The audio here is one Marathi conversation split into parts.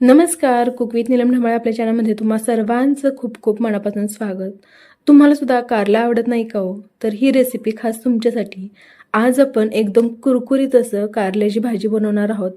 नमस्कार कुक विथ नीलम ढमाळे आपल्या चॅनलमध्ये तुम्हा सर्वांचं खूप खूप मनापासून स्वागत. तुम्हाला सुद्धा कारला आवडत नाही का हो? तर ही रेसिपी खास तुमच्यासाठी. आज आपण एकदम कुरकुरीत असं कारल्याची भाजी बनवणार आहोत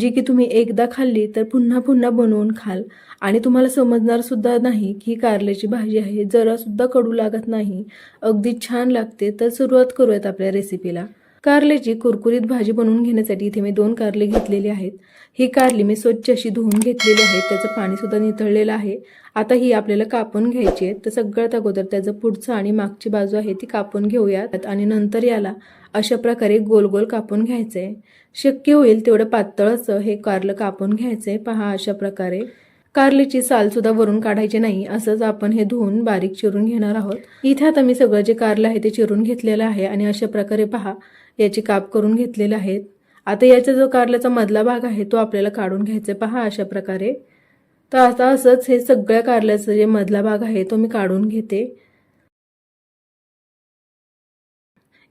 जी की तुम्ही एकदा खाल्ली तर पुन्हा पुन्हा बनवून खाल. आणि तुम्हाला समजणार सुद्धा नाही की कारल्याची भाजी आहे जरासुद्धा कडू लागत नाही. अगदी छान लागते तर सुरुवात करूयात आपल्या रेसिपीला कारल्याची कुरकुरीत भाजी बनवून घेण्यासाठी इथे मी दोन कारले घेतलेली आहेत. ही कारली मी स्वच्छ अशी धुवून घेतलेली आहे. त्याचं पाणीसुद्धा निथळलेलं आहे. आता ही आपल्याला कापून घ्यायची आहे. तर सगळ्यात अगोदर त्याचं पुढचं आणि मागची बाजू आहे ती कापून घेऊयात आणि नंतर याला अशा प्रकारे गोल गोल कापून घ्यायचं आहे शक्य होईल तेवढं पातळ असं हे कारलं कापून घ्यायचं आहे पहा अशा प्रकारे. कारलीची साल सुद्धा वरून काढायची नाही असंच आपण हे धुवून बारीक चिरून घेणार आहोत. इथे आता मी सगळं जे कारलं आहे ते चिरून घेतलेलं आहे आणि अशा प्रकारे पहा याची काप करून घेतलेले आहेत आता याचा जो कारल्याचा मधला भाग आहे तो आपल्याला काढून घ्यायचा पहा अशा प्रकारे. तर आता असंच हे सगळ्या कारल्याचा जे मधला भाग आहे तो मी काढून घेते.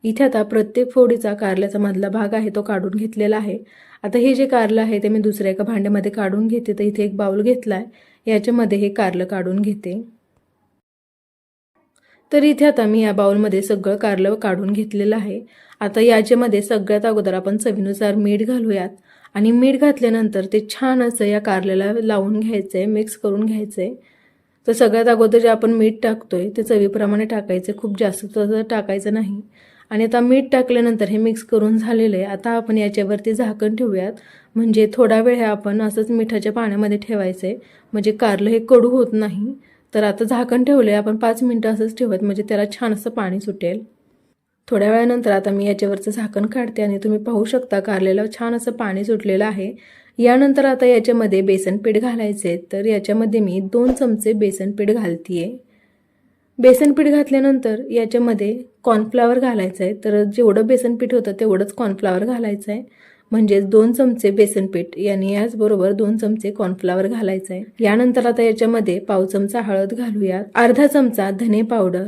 इथे आता प्रत्येक फोडीचा कारल्याचा मधला भाग आहे तो काढून घेतलेला आहे. आता हे जे कारलं आहे ते मी दुसऱ्या एका भांड्यामध्ये काढून घेते. तर इथे एक बाउल घेतला आहे याच्यामध्ये हे कारलं काढून घेते. तर इथे आता मी या बाउलमध्ये सगळं कारलं काढून घेतलेलं आहे. आता याच्यामध्ये सगळ्यात अगोदर आपण चवीनुसार मीठ घालूयात. आणि मीठ घातल्यानंतर ते छान असं या कारल्याला लावून घ्यायचं आहे मिक्स करून घ्यायचं आहे तर सगळ्यात अगोदर जे आपण मीठ टाकतोय ते चवीप्रमाणे टाकायचं. खूप जास्त टाकायचं नाही. आणि आता मीठ टाकल्यानंतर हे मिक्स करून झालेलं आहे. आता आपण याच्यावरती झाकण ठेवूयात. म्हणजे थोडा वेळ हे आपण असंच मिठाच्या पाण्यामध्ये ठेवायचं आहे म्हणजे कारलं हे कडू होत नाही. तर आता झाकण ठेवलं आहे आपण पाच मिनटं असंच ठेवत म्हणजे त्याला छान असं पाणी सुटेल. थोड्या वेळानंतर आता मी याच्यावरचं झाकण काढते आणि तुम्ही पाहू शकता कारलेलं छान असं पाणी सुटलेलं आहे. यानंतर आता याच्यामध्ये बेसन पीठ घालायचे तर याच्यामध्ये मी दोन चमचे बेसन पीठ आहे बेसन पीठ घातल्यानंतर याच्यामध्ये कॉर्नफ्लावर घालायचं आहे तर जेवढं बेसनपीठ होतं तेवढंच कॉर्नफ्लावर घालायचं आहे म्हणजेच दोन चमचे बेसनपीठ यांनी याचबरोबर दोन चमचे कॉर्नफ्लावर घालायचं आहे यानंतर आता याच्यामध्ये पाव चमचा हळद घालूयात. अर्धा चमचा धने पावडर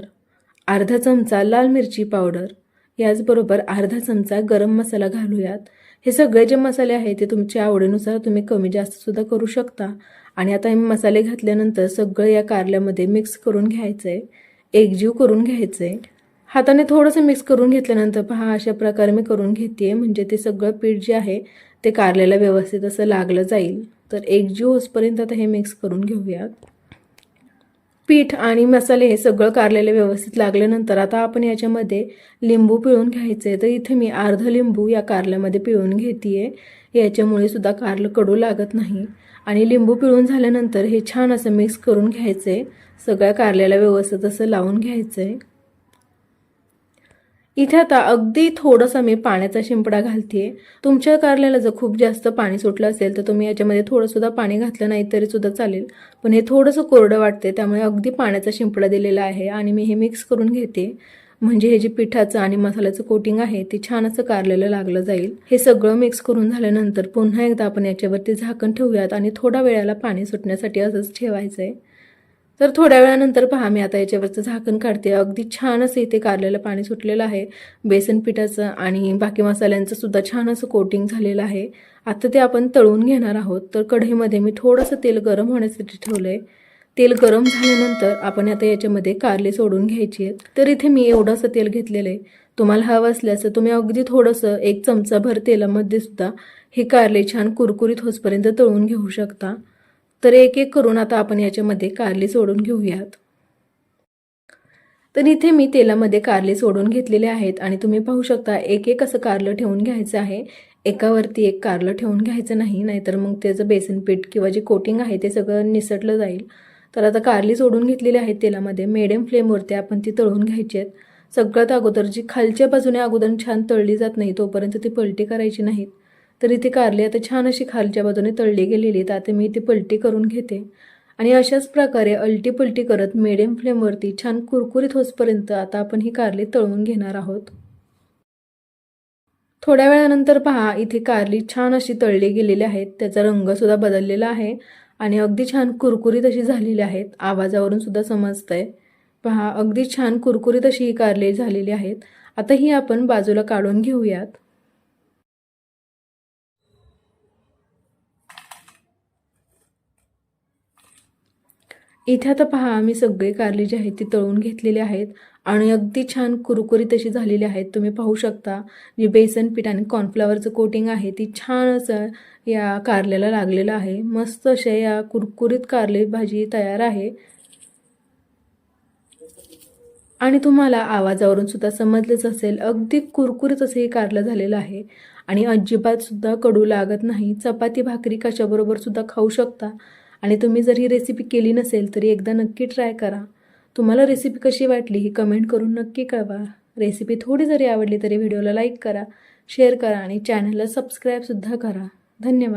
अर्धा चमचा लाल मिरची पावडर याचबरोबर अर्धा चमचा गरम मसाला घालूयात. हे सगळे जे मसाले आहेत ते तुमच्या आवडीनुसार तुम्ही कमी जास्तसुद्धा करू शकता. आणि आता हे मसाले घातल्यानंतर सगळं या कारल्यामध्ये मिक्स करून घ्यायचं आहे एकजीव करून घ्यायचं आहे हाताने थोडंसं मिक्स करून घेतल्यानंतर पहा अशा प्रकारे मी करून घेते म्हणजे ते सगळं पीठ जे आहे ते कारल्याला व्यवस्थित असं लागलं जाईल. तर एक जी होसपर्यंत आता हे मिक्स करून घेऊयात. पीठ आणि मसाले हे सगळं कारलेले व्यवस्थित लागल्यानंतर आता आपण याच्यामध्ये लिंबू पिळून घ्यायचं आहे तर इथे मी अर्ध लिंबू या कारल्यामध्ये पिळून घेते आहे याच्यामुळे सुद्धा कारलं कडू लागत नाही. आणि लिंबू पिळून झाल्यानंतर हे छान असं मिक्स करून घ्यायचं आहे सगळ्या कारल्याला व्यवस्थित असं लावून घ्यायचं आहे इथे आता अगदी थोडंसं मी पाण्याचा शिंपडा घालते तुमच्या कारल्याला जर खूप जास्त पाणी सुटलं असेल तर तुम्ही याच्यामध्ये थोडंसुद्धा पाणी घातलं नाही तरी सुद्धा चालेल. पण हे थोडंसं कोरडं वाटते त्यामुळे अगदी पाण्याचा शिंपडा दिलेला आहे आणि मी हे मिक्स करून घेते. म्हणजे हे जे पिठाचं आणि मसाल्याचं कोटिंग आहे ते छान असं कारलेलं लागलं जाईल. हे सगळं मिक्स करून झाल्यानंतर पुन्हा एकदा आपण याच्यावरती झाकण ठेवूयात आणि थोडा वेळाला पाणी सुटण्यासाठी असंच ठेवायचं आहे तर थोड्या वेळानंतर पहा मी आता याच्यावरचं झाकण काढते. अगदी छान असं इथे कारलेलं पाणी सुटलेलं आहे. बेसन पिठाचं आणि बाकी मसाल्यांचं सुद्धा छान असं कोटिंग झालेलं आहे. आता ते आपण तळून घेणार आहोत. तर कढईमध्ये मी थोडंसं तेल गरम होण्यासाठी ठेवलं आहे तेल गरम झाल्यानंतर आपण आता याच्यामध्ये कारले सोडून घ्यायची आहेत. तर इथे मी एवढंसं तेल घेतलेलं आहे. तुम्हाला हवं असल्याचं तुम्ही अगदी थोडंसं एक चमचाभर तेलामध्ये सुद्धा हे कारले छान कुरकुरीत होसपर्यंत तळून घेऊ शकता. तर एक एक करून आता आपण याच्यामध्ये कारली सोडून घेऊयात. तर इथे मी तेलामध्ये कारले सोडून घेतलेले आहेत आणि तुम्ही पाहू शकता एक एक असं कारलं ठेवून घ्यायचं आहे. एकावरती एक कारलं ठेवून घ्यायचं नाही नाहीतर मग त्याचं बेसन पीठ किंवा जे कोटिंग आहे ते सगळं निसटलं जाईल. तर आता कारली सोडून घेतलेली आहेत तेलामध्ये. मिडियम फ्लेमवरती आपण ती तळून घ्यायची आहेत. सगळ्यात अगोदर जी खालच्या बाजूने अगोदर छान तळली जात नाही तोपर्यंत ती पलटी करायची नाहीत. तर इथे कारली आता छान अशी खालच्या बाजूने तळली गेलेली तर आता मी ती पलटी करून घेते. आणि अशाच प्रकारे अलटी पलटी करत मिडियम फ्लेमवरती छान कुरकुरीत होसपर्यंत आता आपण ही कारली तळून घेणार आहोत. थोड्या वेळानंतर पहा इथे कारली छान अशी तळली गेलेली आहेत त्याचा रंगसुद्धा बदललेला आहे आणि अगदी छान कुरकुरीत अशी झालेली आहेत आवाजावरून सुद्धा समजतंय. पहा अगदी छान कुरकुरीत अशी ही कारली झालेली आहेत आता ही आपण बाजूला काढून घेऊयात. इथे आता पहा मी सगळे कारली जे आहेत ती तळून घेतलेली आहेत आणि अगदी छान कुरकुरीत अशी झालेली आहेत. तुम्ही पाहू शकता जे बेसन पीठ आणि कॉर्नफ्लॉवरचं कोटिंग आहे ती छान असं या कारल्याला लागलेलं आहे. मस्त अशा या कुरकुरीत कारले भाजी तयार आहे. आणि तुम्हाला आवाजावरून सुद्धा समजलंच असेल अगदी कुरकुरीत असं हे कारलं झालेलं आहे. आणि अजिबात सुद्धा कडू लागत नाही. चपाती भाकरी कशाबरोबर सुद्धा खाऊ शकता. आणि तुम्ही जर ही रेसिपी केली नसेल तरी एकदा नक्की ट्राय करा. तुम्हाला रेसिपी कशी वाटली ही कमेंट करून नक्की कळवा. रेसिपी थोडी जरी आवडली तरी व्हिडिओला लाईक करा शेअर करा आणि चॅनलला सबस्क्राईबसुद्धा करा. धन्यवाद.